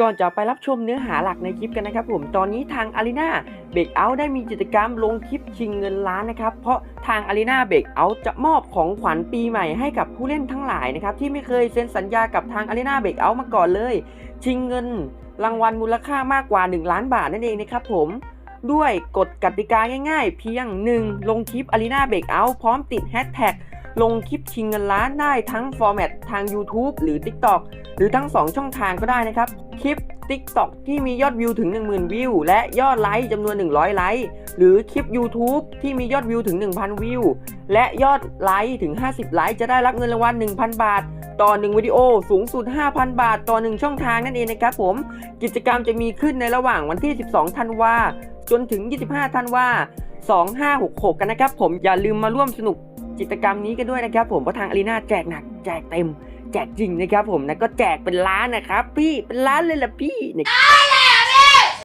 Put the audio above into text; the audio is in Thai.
ก่อนจะไปรับชมเนื้อหาหลักในคลิปกันนะครับผมตอนนี้ทาง a r e n a b r e a k o u t ได้มีกิจกรรมลงคลิปชิงเงินล้านนะครับ เพราะทาง a r e n a b r e a k o u t จะมอบของขวัญปีใหม่ให้กับผู้เล่นทั้งหลายนะครับที่ไม่เคยเซ็นสัญญากับทาง a r e n a b r e a k o u t มาก่อนเลย ชิงเงิน รางวัลมูลค่ามากกว่า 1 ล้านบาทนั่นเองนะครับผมด้วยกฎกติกาง่ายๆ เพียง 1. ลงคลิป a r e n a b r e a k o u t พร้อมติดแฮชแท็ก ลงคลิปชิงเงินล้านได้ทั้งฟอร์แมตทาง YouTube หรือ TikTok หรือทั้ง 2 ช่องทางก็ได้นะครับ คลิป TikTok ที่มียอดวิวถึง 10,000 วิว และยอดไลค์จำนวน 100 ไลค์หรือคลิป YouTube ที่มียอดวิวถึง 1,000 วิว และยอดไลค์ถึง 50 ไลค์จะได้รับเงินรางวัล 1,000 บาท ต่อ 1 วิดีโอสูงสุด 5,000 บาท ต่อ 1 ช่องทางนั่นเองนะครับผม กิจกรรมจะมีขึ้นในระหว่างวันที่ 12 ธันวาจนถึง 25 ธันวา2566 กันนะครับผมอย่าลืมมาร่วมสนุก กิจกรรมนี้กันด้วยนะครับผมเพราะทางอารีนาแจกหนักแจกเต็ม แจกจริงนะครับผมนะก็แจกเป็นล้านนะครับพี่เป็นล้านเลยล่ะพี่เนี่ย